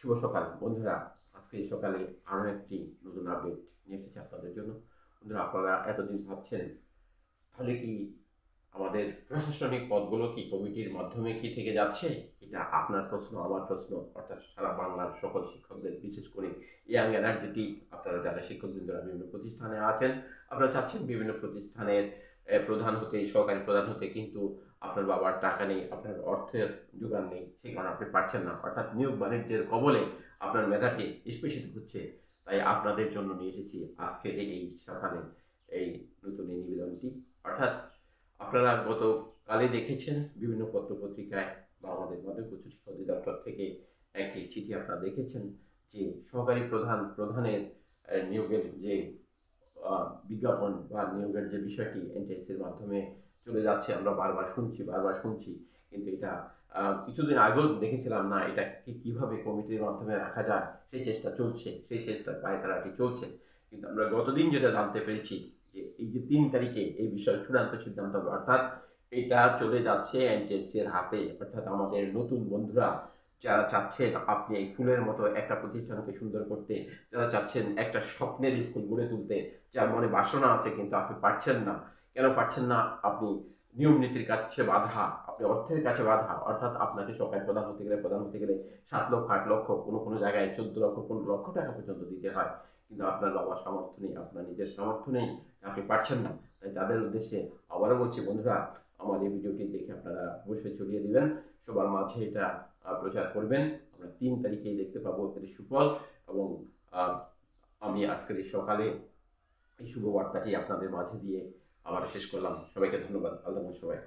শুভ সকাল। বন্ধুরা, আজকে এই সকালে আরও একটি নতুন আপডেট নিয়ে এসেছি আপনাদের জন্য। বন্ধুরা, আপনারা এতদিন ভাবছেন, তাহলে কি আমাদের প্রশাসনিক পদগুলো কি কমিটির মাধ্যমে কি থেকে যাচ্ছে? এটা আপনার প্রশ্ন, আমার প্রশ্ন। অর্থাৎ সারা বাংলার সকল শিক্ষকদের, বিশেষ করে ইয়াং এনার্জেটিক আপনারা যারা শিক্ষকবৃন্দরা বিভিন্ন প্রতিষ্ঠানে আছেন, আপনারা চাচ্ছেন বিভিন্ন প্রতিষ্ঠানের প্রধান হতে, সহকারী প্রধান হতে কিন্তু আপনার বাবার টাকা নেই, আপনার অর্থের যোগান নেই, সেই কারণে আপনি পারছেন না। অর্থাৎ নিয়োগ বাণিজ্যের কবলে আপনার মেধাটি স্পেশিত হচ্ছে। তাই আপনাদের জন্য নিয়ে এসেছি আজকের এই সকালে এই নতুন এই নিবেদনটি। অর্থাৎ আপনারা গতকালে দেখেছেন বিভিন্ন পত্র পত্রিকায় বা আমাদের মাধ্যমিক উচ্চ শিক্ষা অধিদপ্তর থেকে একটি চিঠি আপনারা দেখেছেন যে সহকারী প্রধান, প্রধানের নিয়োগের যে বিজ্ঞাপন বা নিয়োগের যে বিষয়টি এনটিএসির মাধ্যমে চলে যাচ্ছে, আমরা বারবার শুনছি বারবার শুনছি। কিন্তু এটা কিছুদিন আগেও দেখেছিলাম না এটা কীভাবে কমিটির মাধ্যমে রাখা যায়। সেই চেষ্টা চলছে, সেই চেষ্টার পায়তারাটি চলছে। কিন্তু আমরা গতদিন যেটা জানতে পেরেছি যে এই যে তিন তারিখে এই বিষয়ে চূড়ান্ত সিদ্ধান্ত হবে অর্থাৎ এটা চলে যাচ্ছে এনটিএসসি এর হাতে। অর্থাৎ আমাদের নতুন বন্ধুরা যারা চাচ্ছেন আপনি এই ফুলের মতো একটা প্রতিষ্ঠানকে সুন্দর করতে, যারা চাচ্ছেন একটা স্বপ্নের স্কুল গড়ে তুলতে, যার মনে বাসনা আছে কিন্তু আপনি পারছেন না। কেন পারছেন না? আপনি নিয়ম নীতির কাছে বাধা, আপনি অর্থের কাছে বাধা, অর্থাৎ আপনাকে সরকারি প্রধান হতে গেলে প্রধান হতে গেলে সাত লক্ষ, আট লক্ষ, কোনো কোনো জায়গায় চোদ্দ লক্ষ, পনেরো লক্ষ টাকা পর্যন্ত দিতে হয়। কিন্তু আপনার বাবার সামর্থ্য নেই, আপনার নিজের সামর্থ্য নেই, আপনি পারছেন না। তাই তাদের উদ্দেশ্যে আবারও বলছি বন্ধুরা আমার এই ভিডিওটি দেখে আপনারা অবশ্যই ছড়িয়ে দিবেন। সবার মাঝে এটা প্রচার করবেন। আমরা তিন তারিখেই দেখতে পাবো এর সুফল এবং আমি আজকের এই সকালে এই শুভবার্তাটি আপনাদের মাঝে দিয়ে আবার শেষ করলাম। সবাইকে ধন্যবাদ। আল্লাহ সবাই।